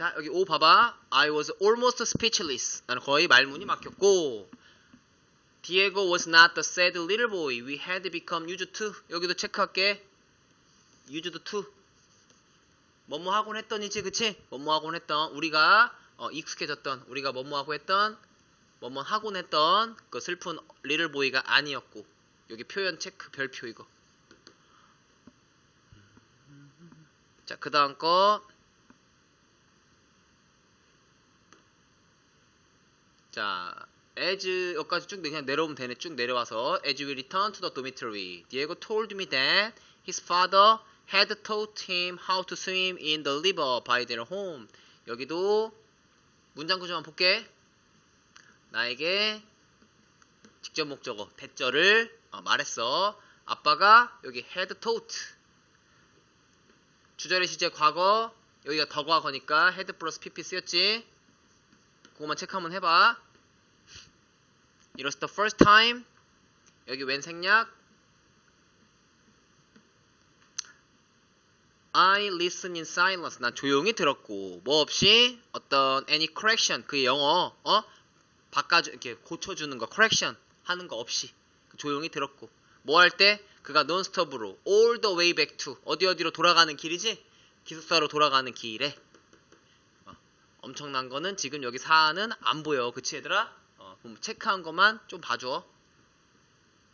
자 여기 O 봐봐. I was almost speechless. 나는 거의 말문이 막혔고. Diego was not the sad little boy we had become used to. 여기도 체크할게. used to. 뭐뭐 하곤 했던이지, 그치? 뭐뭐 하곤 했던 우리가 어, 익숙해졌던 우리가 뭐뭐 하고 했던 뭐뭐 하곤 했던 그 슬픈 little boy가 아니었고 여기 표현 체크 별표 이거. 자, 그 다음 거. 자, as 여기까지 쭉 그냥 내려오면 되네. 쭉 내려와서 as we return to the dormitory, Diego told me that his father had taught him how to swim in the river by their home. 여기도 문장 구조만 볼게. 나에게 직접 목적어 대절을 어, 말했어. 아빠가 여기 had taught 주절의 시제 과거 여기가 더 과거니까 had 플러스 pp 쓰였지. 그거만 체크 한번 해봐. It was the first time. 여기 웬 생략? I listen in silence. 난 조용히 들었고. 뭐 없이 어떤 any correction. 그의 영어. 어? 바꿔주 이렇게 고쳐주는 거. correction. 하는 거 없이. 조용히 들었고. 뭐 할 때? 그가 논스톱으로. All the way back to. 어디 어디로 돌아가는 길이지? 기숙사로 돌아가는 길에. 어, 엄청난 거는 지금 여기 사안은 안 보여. 그치 얘들아? 어, 그럼 체크한 것만 좀 봐줘